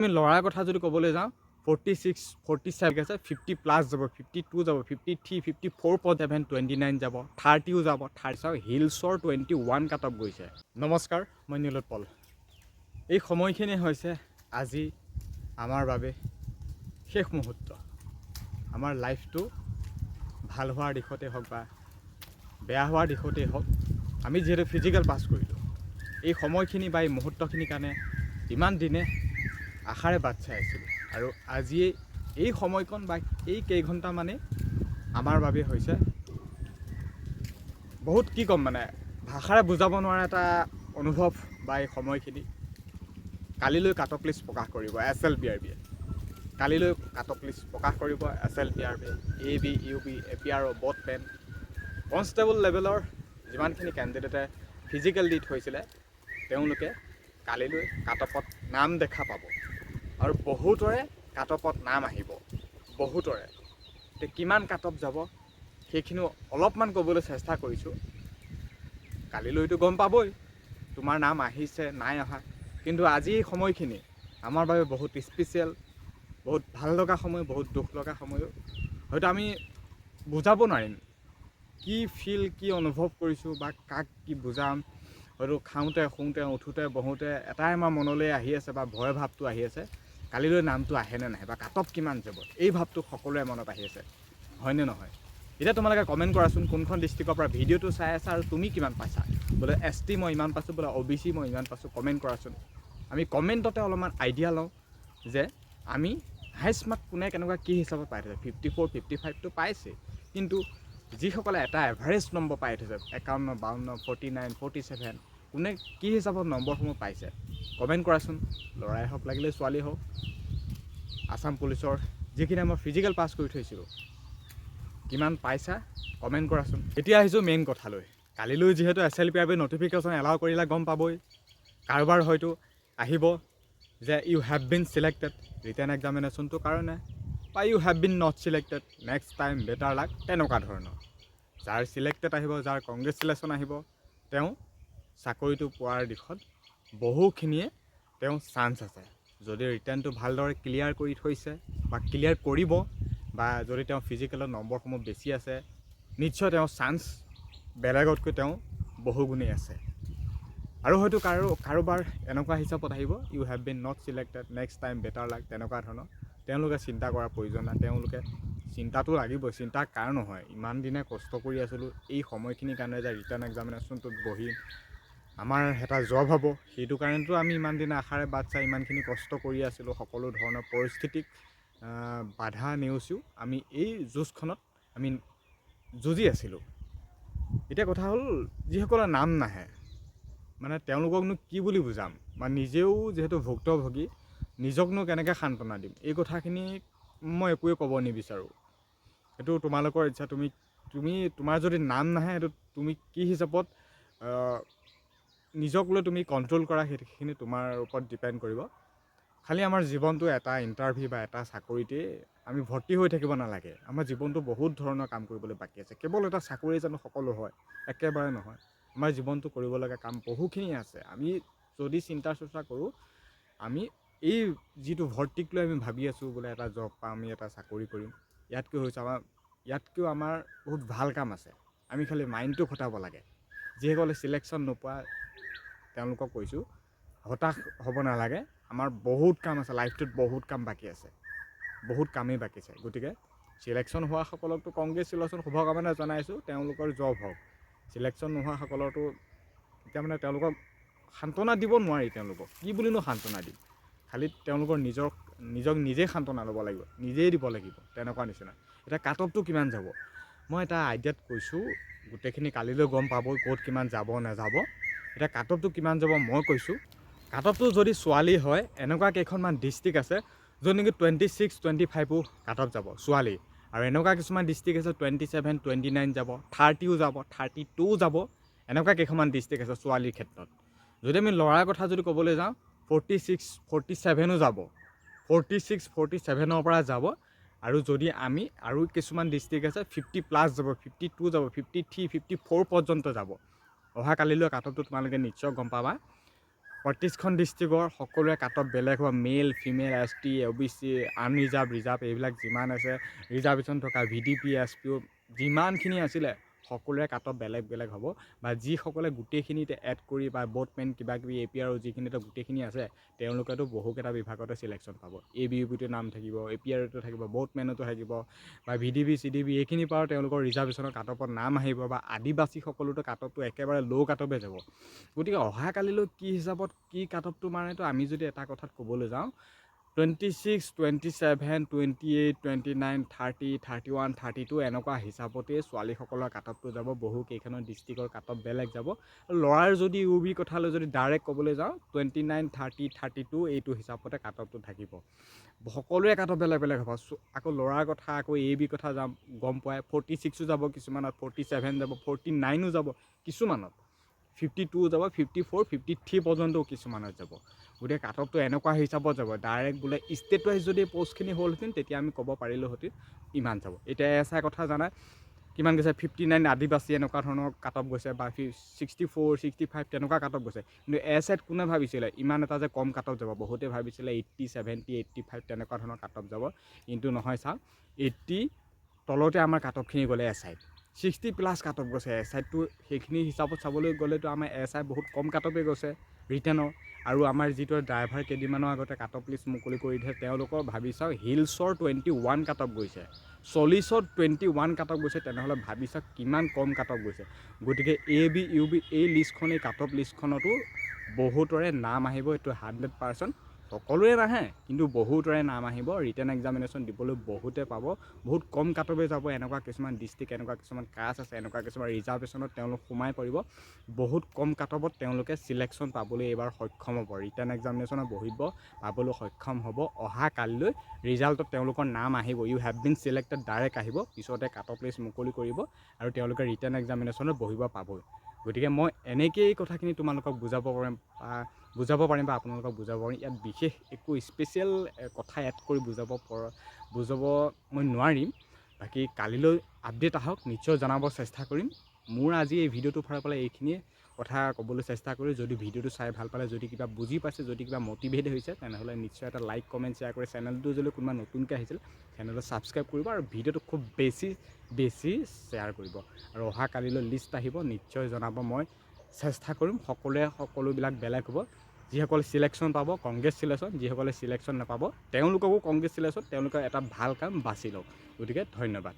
আমি ল'ৰাৰ কথা যদি ক'বলৈ যাওঁ ফৰ্টি ছিক্স ফৰ্টি ছেভেন আছে ফিফটি প্লাছ যাব ফিফটি টু যাব fifty three fifty four point seven twenty nine যাব থাৰ্টিও যাব থাৰ্টি চাওক হিলছৰ টুৱেণ্টি ওৱান কাট অফ গৈছে। নমস্কাৰ, মই নীলোৎপল এই সময়খিনি হৈছে আজি আমাৰ বাবে শেষ মুহূৰ্ত। আমাৰ লাইফটো ভালো হোৱাৰ দিশতে হওক বা বেয়া হোৱাৰ দিশতেই হওক, আমি যিহেতু ফিজিকেল পাছ কৰিলোঁ, এই সময়খিনি বা এই মুহূৰ্তখিনিৰ কাৰণে ইমান দিনে আশাৰে বাট চাই আছিলোঁ। আৰু আজিয়ে এই সময়কণ বা এই কেইঘণ্টামানেই আমাৰ বাবে হৈছে বহুত কি ক'ম মানে ভাষাৰে বুজাব নোৱাৰা এটা অনুভৱ বা এই সময়খিনি কালিলৈ কাট লিষ্ট প্ৰকাশ কৰিব, এছ এল বি আৰ বিয়ে কালিলৈ কাট লিষ্ট প্ৰকাশ কৰিব, S L B R B A B, U B, A P R O' বট পেন। কনষ্টেবল লেভেলৰ যিমানখিনি কেণ্ডিডেটে ফিজিকেল দি থৈছিলে, তেওঁলোকে কালিলৈ কাট নাম দেখা পাব। আৰু বহুতৰে কাট নাম আহিব। বহুতৰে। এতিয়া কিমান কাট যাব, সেইখিনিও অলপমান ক'বলৈ চেষ্টা কৰিছোঁ। কালিলৈতো গম পাবই, তোমাৰ নাম আহিছে, নাই অহা। কিন্তু আজি এই সময়খিনি, আমাৰ বাবে বহুত স্পেচিয়েল বহুত ভালো লগা সময়, বহুত দুখ লগা সময়ো। হয়তো আমি বুজাব নোৱাৰিম, কি ফিল কি অনুভৱ কৰিছোঁ বা কাক কি বুজাম। হয়তো খাওঁতে, শুওঁতে, উঠোঁতে, বহোঁতে, এটাই আমাৰ মনলৈ আহি আছে বা ভয় ভাৱটো আহি আছে। কালিলৈ নামটো আহেনে নাহে বা কাটপ কিমান যাব? এই ভাৱটো সকলোৰে মনত আহি আছে। হয়নে নহয়? এতিয়া তোমালোকে কমেণ্ট কৰাচোন, কোনখন ডিষ্ট্ৰিক্টৰ পৰা ভিডিঅ'টো চাই আছা আৰু তুমি কিমান পাইছা? বোলে এছ টি মই ইমান পাইছোঁ, বোলে অ' বি চি মই ইমান পাইছোঁ কমেণ্ট কৰাচোন। আমি কমেণ্টতে অলপমান আইডিয়া লওঁ যে আমি হাইষ্ট মাৰ্ক কোনে কেনেকুৱা কি হিচাপত পাই থৈছে। ফিফটি ফ'ৰ ফিফটি ফাইভটো পাইছে কিন্তু যিসকলে এটা এভাৰেজ নম্বৰ পাই থৈছে, একাৱন্ন, বাৱন্ন ফৰ্টি নাইন ফৰ্টি ছেভেন কোনে কি হিচাপত নম্বৰসমূহ পাইছে? কমেণ্ট কৰাচোন। ল'ৰাই হওক লাগিলে ছোৱালী হওক আছাম পুলিচৰ যিখিনি মই ফিজিকেল পাছ কৰি থৈছিলোঁ কিমান পাইছা কমেণ্ট কৰাচোন। এতিয়া আহিছোঁ মেইন কথালৈ। কালিলৈ যিহেতু S L P R B notification allow কৰিলে গম পাবই। কাৰোবাৰ হয়তো আহিব যে you have been selected written এক্সামিনেশ্যনটোৰ কাৰণে বা you have been not selected next time better luck তেনেকুৱা ধৰণৰ। যাৰ চিলেক্টেড আহিব যাৰ কংগ্ৰেচুলেশ্যন আহিব তেওঁ চাকৰিটো পোৱাৰ দিশত বহুখিনিয়ে তেওঁ চান্স আছে। যদি ৰিটাৰ্ণটো ভালদৰে ক্লিয়াৰ কৰি থৈছে বা ক্লিয়াৰ কৰিব বা যদি তেওঁ ফিজিকেলত নম্বৰসমূহ বেছি আছে নিশ্চয় তেওঁ চান্স বেলেগতকৈ তেওঁ বহুগুণেই আছে। আৰু হয়তো কাৰো কাৰোবাৰ এনেকুৱা হিচাপত আহিব you have been not selected next time better luck তেনেকুৱা ধৰণৰ। তেওঁলোকে চিন্তা কৰাৰ প্ৰয়োজন নাই। তেওঁলোকে চিন্তাটো লাগিবই। চিন্তাৰ কাৰণ নহয় ইমান দিনে কষ্ট কৰি আছিলোঁ। এই সময়খিনিৰ কাৰণে যে ৰিটাৰ্ণ এক্সামিনেশ্যনটোত বহি আমাৰ এটা জব হ'ব। সেইটো কাৰণেতো আমি ইমান দিনে আশাৰে বাট চাই ইমানখিনি কষ্ট কৰি আছিলোঁ সকলো ধৰণৰ পৰিস্থিতিক বাধা নেওচিও আমি এই যুঁজখনত আমি যুঁজি আছিলোঁ। এতিয়া কথা হ'ল যিসকলৰ নাম নাহে মানে তেওঁলোককনো কি বুলি বুজাম? বা নিজেও যিহেতু ভুক্তভোগী নিজকনো কেনেকৈ সান্তনা দিম? এই কথাখিনি মই একোৱে ক'ব নিবিচাৰোঁ। সেইটো তোমালোকৰ ইচ্ছা তুমি তুমি তোমাৰ যদি নাম নাহে সেইটো তুমি কি হিচাপত নিজক লৈ তুমি কণ্ট্ৰল কৰা সেইখিনি তোমাৰ ওপৰত ডিপেণ্ড কৰিব। খালি আমাৰ জীৱনটো এটা ইণ্টাৰভিউ বা এটা চাকৰিতে আমি ভৰ্তি হৈ থাকিব নালাগে। আমাৰ জীৱনটো বহুত ধৰণৰ কাম কৰিবলৈ বাকী আছে। কেৱল এটা চাকৰি জানো সকলো হয়, একেবাৰে নহয়। আমাৰ জীৱনটো কৰিব লগা কাম বহুখিনি আছে। আমি যদি চিন্তা চৰ্চা কৰোঁ, আমি এই যিটো ভৰ্তিক লৈ আমি ভাবি আছোঁ, বোলে এটা জব পাম, আমি এটা চাকৰি কৰিম, ইয়াতকৈ হৈছে আমাৰ, ইয়াতকৈও আমাৰ বহুত ভালো কাম আছে। আমি খালি মাইণ্ডটো খটাব লাগে। যিসকলে চিলেকশ্যন নোপোৱা তেওঁলোকক কৈছোঁ হতাশ হ'ব নালাগে। আমাৰ বহুত কাম আছে লাইফটোত বহুত কাম বাকী আছে। বহুত কামেই বাকী আছে। গতিকে চিলেকশ্যন হোৱাসকলকতো কংগ্ৰেচুলেশ্যন শুভকামনা জনাইছোঁ তেওঁলোকৰ জব হওক। চিলেকশ্যন নোহোৱাসকলৰতো এতিয়া মানে তেওঁলোকক সান্তনা দিব নোৱাৰি তেওঁলোকক। কি বুলিনো সান্তনা দিম? খালি তেওঁলোকৰ নিজক নিজক নিজেই সান্তনা ল'ব লাগিব নিজেই দিব লাগিব তেনেকুৱা নিচিনা। এতিয়া কাট অফটো কিমান যাব? মই এটা আইডিয়াত কৈছোঁ গোটেইখিনি কালিলৈ গম পাবই ক'ত কিমান যাব নাযাব। এতিয়া কাট অফটো কিমান যাব মই কৈছোঁ। কাট যদি ছোৱালী হয়, এনেকুৱা কেইখনমান ডিষ্ট্ৰিক্ট আছে, য'ত নেকি টুৱেণ্টি ছিক্স টুৱেণ্টি ফাইভো কাট যাব, ছোৱালী। আৰু এনেকুৱা কিছুমান ডিষ্ট্ৰিক্ট আছে টুৱেণ্টি ছেভেন টুৱেণ্টি নাইন যাব থাৰ্টিও যাব থাৰ্টি টু যাব, এনেকুৱা কেইখনমান ডিষ্ট্ৰিক্ট আছে ছোৱালীৰ ক্ষেত্ৰত। যদি আমি ল'ৰাৰ কথা যদি ক'বলৈ যাওঁ ফৰ্টি ছিক্স ফৰ্টি ছেভেনো যাব। ফৰ্টি ছিক্স ফৰ্টি ছেভেনৰ পৰা যাব। আৰু যদি আমি আৰু কিছুমান ডিষ্ট্ৰিক্ট আছে ফিফটি প্লাছ যাব ফিফটি টু যাব ফিফটি থ্ৰী ফিফটি ফ'ৰ পৰ্যন্ত যাব। অহা কাটপটো তোমালোকে নিশ্চয় গম পাবা। পঁয়ত্ৰিছখন ডিষ্ট্ৰিক্টৰ সকলোৰে কাটপ বেলেগ হ'ব male female S T O' B C unreserved reserved এইবিলাক যিমান আছে ৰিজাৰ্ভেশ্যন থকা V D P S P O' যিমানখিনি আছিলে সকলোৰে কাট অফ বেলেগ বেলেগ হ'ব। বা যিসকলে গোটেইখিনিতে এড কৰি বা ব'টমেন কিবা কিবি এ পি আৰ যিখিনিতে গোটেইখিনি আছে তেওঁলোকেতো বহুকেইটা বিভাগতে চিলেকশ্যন পাব। এ বি ইউ পিটো নাম থাকিব এ পি আৰতো থাকিব ব'টমেনতো থাকিব বা V D B C D B এইখিনিৰ পৰাও তেওঁলোকৰ ৰিজাৰ্ভেশ্যনৰ কাট অফত নাম আহিব বা আদিবাসীসকলোতো কাট অফটো একেবাৰে ল' কাট অফে যাব। গতিকে অহাকালিলৈ কি হিচাপত কি কাট অফটো মাৰেতো আমি যদি এটা কথাত ক'বলৈ যাওঁ twenty six twenty seven twenty eight twenty nine thirty thirty one thirty two এনেকুৱা হিচাপতেই ছোৱালীসকলৰ কাট অফটো যাব বহু কেইখনৰ ডিষ্ট্ৰিক্টৰ কাট বেলেগ যাব। ল'ৰাৰ যদি ইউ বি কথালৈ যদি ডাইৰেক্ট ক'বলৈ যাওঁ twenty nine thirty thirty two এইটো হিচাপতে কাট থাকিব। সকলোৰে কাট বেলেগ বেলেগ হ'ব। আকৌ ল'ৰাৰ কথা, আকৌ এ বি কথা যাম, গম পোৱাই ফৰ্টি ছিক্সো যাব কিছুমানত ফৰ্টি ছেভেন যাব ফৰ্টি নাইনো যাব কিছুমানত ফিফটি টু যাব ফিফটি ফ'ৰ ফিফটি থ্ৰী পৰ্যন্তও কিছুমানত যাব। গতিকে কাট এনেকুৱা হিচাপত যাব। ডাইৰেক্ট বোলে ষ্টেট ৱাইজ যদি পষ্টখিনি হ'লহেঁতেন, তেতিয়া আমি ক'ব পাৰিলোঁহেঁতেন ইমান যাব। এতিয়া এছ আই কথা জানাই কিমান গৈছে? ফিফটি নাইন আদিবাসী এনেকুৱা ধৰণৰ কাট গৈছে বা ছিক্সটি ফ'ৰ ছিক্সটি ফাইভ তেনেকুৱা কাট গৈছে। কিন্তু এছ আইত কোনে ভাবিছিলে? ইমান এটা যে কম কাট যাব। বহুতে ভাবিছিলে এইট্টি ছেভেণ্টি এইট্টি ফাইভ তেনেকুৱা ধৰণৰ কাট যাব। কিন্তু নহয় চাওক এইট্টি তলতে আমাৰ কাট গ'লে এছ আইত ছিক্সটি প্লাছ কাট গৈছে এছ আইতটো সেইখিনি হিচাপত চাবলৈ গ'লেতো আমাৰ এছ আই বহুত কম কাট গৈছে। ৰিটাৰ্ণৰ আৰু আমাৰ যিটো ড্ৰাইভাৰ কেইদিনমানৰ আগতে কাট অফ লিষ্ট মুকলি কৰি দিছে, তেওঁলোকৰ ভাবি চাওক, হিলছৰ টুৱেণ্টি ওৱান কাট গৈছে। চল্লিছত টুৱেণ্টি ওৱান কাট অফ গৈছে, তেনেহ'লে ভাবি চাওক কিমান কম কাট গৈছে। গতিকে এ বি, ইউ বি, এই লিষ্টখন, এই কাট লিষ্টখনতো বহুতৰে নাম আহিব, এইটো হাণ্ড্ৰেড পাৰ্চেণ্ট সকলোৰে নাহে কিন্তু বহুতৰে নাম আহিব ৰিটাৰ্ণ এক্সামিনেশ্যন দিবলৈ বহুতে পাব। বহুত কম কাটবে যাব এনেকুৱা কিছুমান ডিষ্ট্ৰিক্ট এনেকুৱা কিছুমান কাষ্ট আছে এনেকুৱা কিছুমান ৰিজাৰ্ভেশ্যনত তেওঁলোক সোমাই পৰিব। বহুত কম কাটবত তেওঁলোকে চিলেকশ্যন পাবলৈ এইবাৰ সক্ষম হ'ব। ৰিটাৰ্ণ এক্সামিনেশ্যনত বহিব পাবলৈ সক্ষম হ'ব। অহা কালিলৈ ৰিজাল্টত তেওঁলোকৰ নাম আহিব। You have been selected direct আহিব। পিছতে কাট অফ লিষ্ট মুকলি কৰিব আৰু তেওঁলোকে ৰিটাৰ্ণ এক্সামিনেশ্যনত বহিব পাবই। গতিকে মই এনেকেই কথাখিনি তোমালোকক বুজাব পাৰিম বা বুজাব পাৰিম বা আপোনালোকক বুজাব পাৰিম। ইয়াত বিশেষ একো স্পেচিয়েল কথা এড কৰি বুজাব পৰা বুজাব মই নোৱাৰিম। বাকী কালিলৈ আপডেট আহক নিশ্চয় জনাব চেষ্টা কৰিম। মোৰ আজি এই ভিডিঅ'টোৰ ফালৰ পৰা এইখিনিয়ে। কথা ক'বলৈ চেষ্টা কৰি, যদি ভিডিঅ'টো চাই ভালো পালে, যদি কিবা বুজি পাইছে, যদি কিবা মটিভেট হৈছে, তেনেহ'লে নিশ্চয় এটা লাইক কমেণ্ট শ্বেয়াৰ কৰি চেনেলটো যদি কোনোবা নতুনকৈ আহিছিল চেনেলটো ছাবস্ক্ৰাইব কৰিব আৰু ভিডিঅ'টো খুব বেছি বেছি শ্বেয়াৰ কৰিব। আৰু অহা কালিলৈ লিষ্ট আহিব, নিশ্চয় জনাব মই চেষ্টা কৰিম। সকলোৱে, সকলোবিলাক বেলেগ হ'ব। যিসকলে চিলেকশ্যন পাব কংগ্ৰেছ চিলেকশ্যন যিসকলে চিলেকশ্যন নাপাব, তেওঁলোককো কংগ্ৰেছ চিলেকশ্যন তেওঁলোকে এটা ভালো কাম বাছি লওক। গতিকে ধন্যবাদ।